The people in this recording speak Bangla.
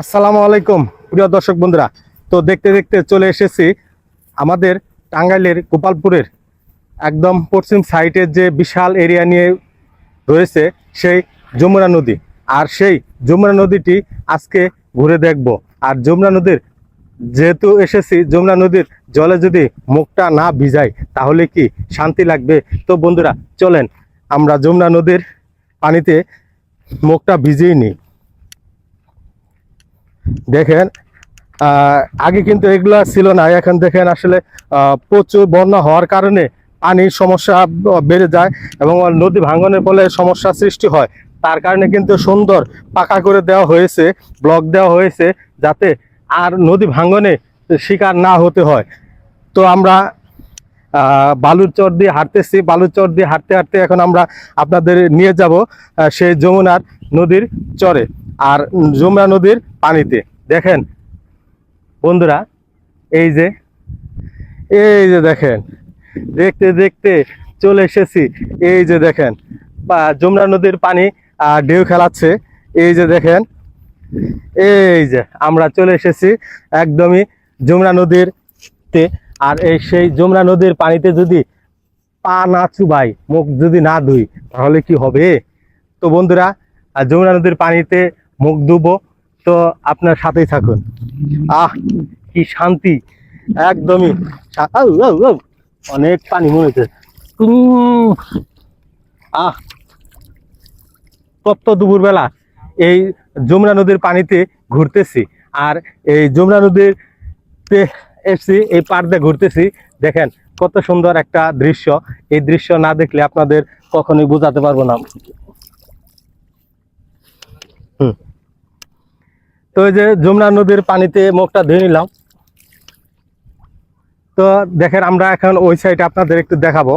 আসসালামু আলাইকুম, প্রিয় দর্শক বন্ধুরা। তো দেখতে দেখতে চলে এসেছি আমাদের টাঙ্গাইলের গোপালপুরের একদম পশ্চিম সাইডের যে বিশাল এরিয়া নিয়ে রয়েছে সেই যমুনা নদী। আর সেই যমুনা নদীটি আজকে ঘুরে দেখব। আর যমুনা নদীর যেহেতু এসেছি, যমুনা নদীর জলে যদি মুখটা না ভিজাই, তাহলে কি শান্তি লাগবে? তো বন্ধুরা, চলেন আমরা যমুনা নদীর পানিতে মুখটা ভিজিয়ে নিই। দেখেন আগে কিন্তু এগুলা ছিল না এখন দেখেন আসলে প্রচুর বন্যা হওয়ার কারণে পানির সমস্যা বেড়ে যায় এবং নদী ভাঙনের ফলে সমস্যা সৃষ্টি হয়। তার কারণে কিন্তু সুন্দর পাকা করে দেওয়া হয়েছে ব্লক দেওয়া হয়েছে যাতে আর নদী ভাঙনে শিকার না হতে হয়। তো আমরা আহ, বালুর চর দিয়ে হাঁটতেছি বালুর চর দিয়ে হাঁটতে হাঁটতে এখন আমরা আপনাদের নিয়ে যাব সেই যমুনার নদীর চরে। আর যমুনা নদীর পানিতে। দেখেন বন্ধুরা এই যে এই যে দেখেন দেখতে দেখতে চলে এসেছি। এই যে দেখেন বা যমুনা নদীর পানি আহ, ঢেউ খেলাচ্ছে। এই যে দেখেন এই যে আমরা চলে এসেছি একদমই যমুনা নদীর তে। আর এই সেই যমুনা নদীর পানিতে যদি পা না চুবাই মুখ যদি না ধুই তাহলে কি হবে? তো বন্ধুরা যমুনা নদীর পানিতে মুখ ধুবো তো আপনার সাথেই থাকুন। আহ কি শান্তি। একদমই। অনেক পানি মনে উম, আহ। তপ্ত দুপুরবেলা এই যমুনা নদীর পানিতে ঘুরতেছি আর এই যমুনা নদীর এসছি এই পার দিয়ে ঘুরতেছি দেখেন কত সুন্দর একটা দৃশ্য। এই দৃশ্য না দেখলে আপনাদের কখনোই বোঝাতে পারব না। তো এই যে যমুনা নদীর পানিতে মুখটা ধুয়ে নিলাম। তো দেখেন আমরা এখন ওই সাইডে আপনাদের একটু দেখাবো।